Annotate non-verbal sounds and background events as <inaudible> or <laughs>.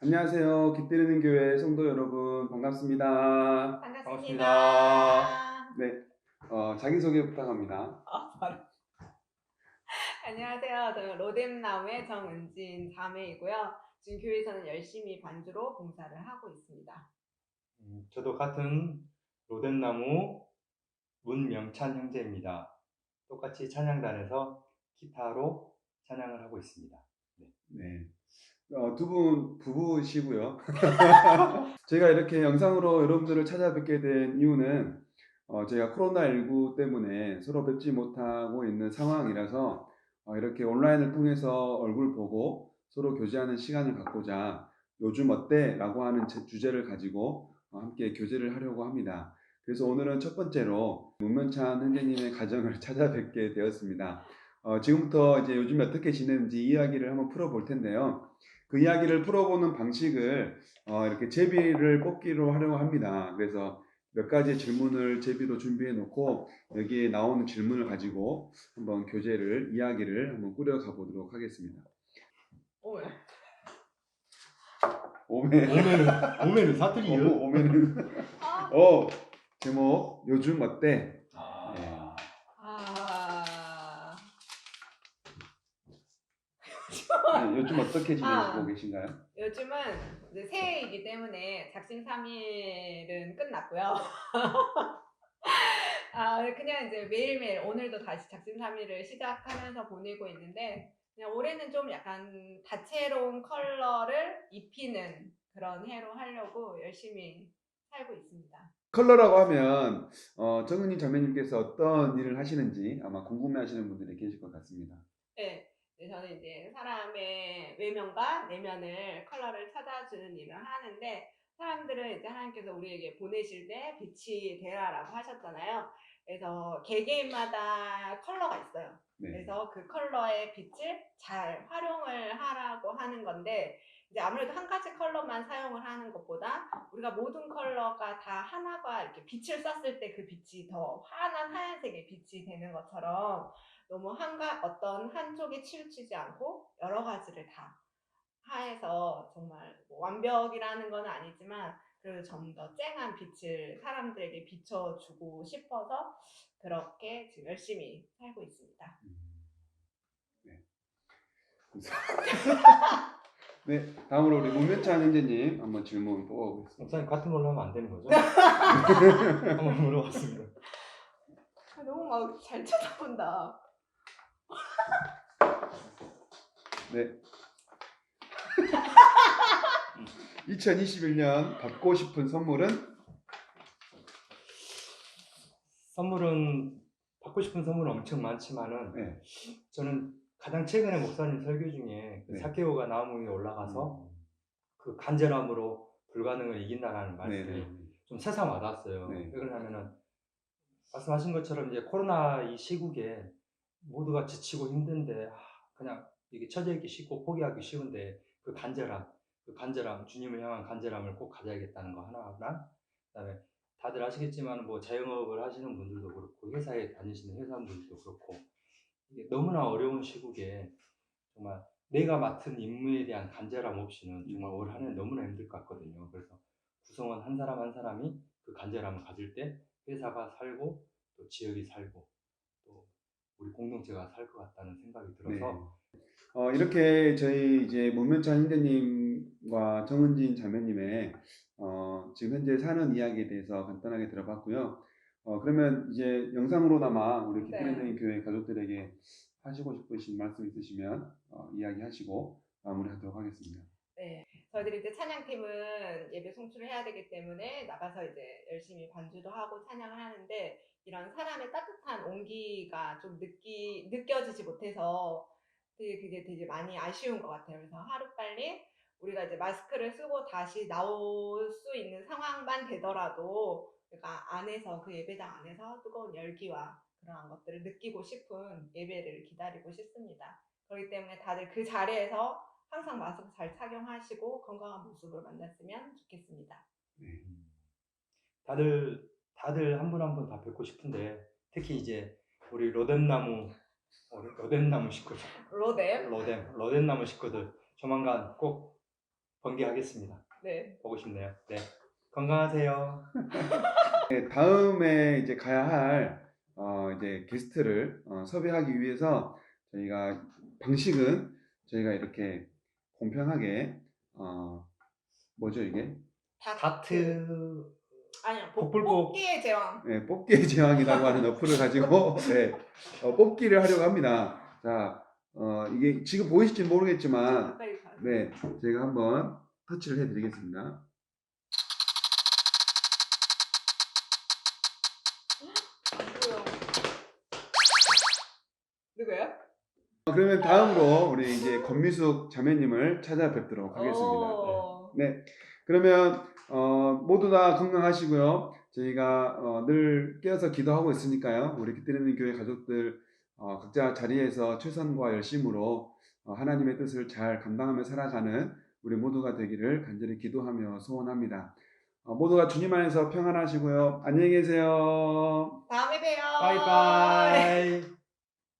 안녕하세요. 깃들이는 교회 성도 여러분 반갑습니다. 반갑습니다. 네, 어, 자기소개 부탁합니다. 아. <laughs> 안녕하세요. 저는 로뎀나무의 정은진 자매이고요. 지금 교회에서는 열심히 반주로 봉사를 하고 있습니다. 음, 저도 같은 로덴나무 문명찬 형제입니다. 똑같이 찬양단에서 기타로 찬양을 하고 있습니다. 네, 어, 두분 부부시고요. <laughs> 제가 이렇게 영상으로 여러분들을 찾아뵙게 된 이유는 어, 제가 코로나19 때문에 서로 뵙지 못하고 있는 상황이라서 어, 이렇게 온라인을 통해서 얼굴 보고 서로 교제하는 시간을 갖고자 요즘 어때? 라고 하는 제- 주제를 가지고 어, 함께 교제를 하려고 합니다. 그래서 오늘은 첫 번째로 문면찬 현재님의 가정을 <laughs> 찾아뵙게 되었습니다. 어, 지금부터 이제 요즘 어떻게 지내는지 이야기를 한번 풀어볼 텐데요. 그 이야기를 풀어보는 방식을 어, 이렇게 제비를 뽑기로 하려고 합니다. 그래서 몇 가지 질문을 제비로 준비해 놓고 여기에 나오는 질문을 가지고 한번 교재를 이야기를 한번 꾸려가 보도록 하겠습니다. 오늘 오메 오면은 오면은 사투리요. 오, 오메는 아, 어 제목 요즘 어때? 아, 네. 아, 네, <laughs> 요즘 어떻게 지내고 아. 계신가요? 요즘은 이제 새해이기 때문에 작심 삼일은 끝났고요. <laughs> 아, 그냥 이제 매일매일 오늘도 다시 작심 삼일을 시작하면서 보내고 있는데 그냥 올해는 좀 약간 다채로운 컬러를 입히는 그런 해로 하려고 열심히 살고 있습니다. 컬러라고 하면 어, 정은희 자매님께서 어떤 일을 하시는지 아마 궁금해하시는 분들이 계실 것 같습니다. 네, 네, 저는 이제 사람의 외면과 내면을 컬러를 찾아주는 일을 하는데 사람들은 이제 하나님께서 우리에게 보내실 때 빛이 되라라고 하셨잖아요. 그래서 개개인마다 컬러가 있어요. 네. 그래서 그 컬러의 빛을 잘 활용을 하라고 하는 건데 이제 아무래도 한 가지 컬러만 사용을 하는 것보다 우리가 모든 컬러가 다 하나가 이렇게 빛을 쐈을 때 그 빛이 더 환한 하얀색의 빛이 되는 것처럼 너무 한가 어떤 한쪽에 치우치지 않고 여러 가지를 다 하해서 정말 뭐 완벽이라는 건 아니지만 그래도 좀더 쨍한 빛을 사람들에게 비춰주고 싶어서 그렇게 지금 열심히 살고 있습니다. 네. <laughs> 네, 다음으로 우리 문면찬 형제님 한번 질문 뽑아보겠습니다. 목사님 같은 걸로 하면 안 되는 거죠? <laughs> 한번 물어봤습니다. 아, 너무 막 잘 쳐다본다. 네. <laughs> 2021년 받고 싶은 선물은 선물은 받고 싶은 선물은 엄청 많지만은 네. 저는 가장 최근에 목사님 설교 중에 그 네. 사케오가 나무 위에 올라가서 그 간절함으로 불가능을 이긴다라는 네, 말씀이 네. 좀 세상 와닿았어요. 네. 왜 그러냐면은 말씀하신 것처럼 이제 코로나 이 시국에 모두가 지치고 힘든데 아, 그냥 이게 처져 있기 쉽고 포기하기 쉬운데 그 간절함, 그 간절함, 주님을 향한 간절함을 꼭 가져야겠다는 거 하나랑 그다음에 다들 아시겠지만 뭐 자영업을 하시는 분들도 그렇고 회사에 다니시는 회사원분들도 그렇고 이게 너무나 어려운 시국에 정말 내가 맡은 임무에 대한 간절함 없이는 정말 올 한해 너무나 힘들 것 같거든요. 그래서 구성원 한 사람 한 사람이 그 간절함을 가질 때 회사가 살고 또 지역이 살고 또 우리 공동체가 살 것 같다는 생각이 들어서 네. 어, 이렇게 저희 이제 문면찬 형제님 과 정은진 자매님의 어, 지금 현재 사는 이야기에 대해서 간단하게 들어봤고요. 어, 그러면 이제 영상으로나마 우리 네. 기쁘는 교회 가족들에게 하시고 싶으신 말씀 있으시면 어, 이야기하시고 마무리하도록 하겠습니다. 네, 저희들이 이제 찬양팀은 예배 송출을 해야 되기 때문에 나가서 이제 열심히 반주도 하고 찬양을 하는데 이런 사람의 따뜻한 온기가 좀 느끼 느껴지지 못해서 되게 그게 되게 많이 아쉬운 것 같아요. 그래서 하루 빨리 우리가 이제 마스크를 쓰고 다시 나올 수 있는 상황만 되더라도 그러니까 안에서 그 예배당 안에서 뜨거운 열기와 그러한 것들을 느끼고 싶은 예배를 기다리고 싶습니다. 그렇기 때문에 다들 그 자리에서 항상 마스크 잘 착용하시고 건강한 모습으로 만났으면 좋겠습니다. 네. 다들 다들 한 분 한 분 다 뵙고 싶은데 특히 이제 우리 로뎀나무 우리 로뎀나무 식구들 로뎀 로뎀 로뎀나무 식구들 조만간 꼭 번개하겠습니다. 네. 보고 싶네요. 네. 건강하세요. <laughs> 네, 다음에 이제 가야 할 어, 이제 게스트를 어, 섭외하기 위해서 저희가 방식은 저희가 이렇게 공평하게 어, 뭐죠 이게 다트 아니요. 복- 복불복. 뽑기의 제왕. 네, 뽑기의 제왕이라고 하는 어플을 가지고 <laughs> 네, 어, 뽑기를 하려고 합니다. 자, 어, 이게 지금 보이실지 모르겠지만 가. 네, 제가 한번 터치를 해드리겠습니다. 누구요? 어, 그러면 다음으로 우리 이제 권미숙 자매님을 찾아뵙도록 하겠습니다. 오. 네, 그러면 어, 모두 다 건강하시고요. 저희가 어, 늘 깨어서 기도하고 있으니까요. 우리 기대는 교회 가족들 어, 각자 자리에서 최선과 열심으로 어, 하나님의 뜻을 잘 감당하며 살아가는 우리 모두가 되기를 간절히 기도하며 소원합니다. 어, 모두가 주님 안에서 평안하시고요. 안녕히 계세요. 다음에 봬요. 바이바이.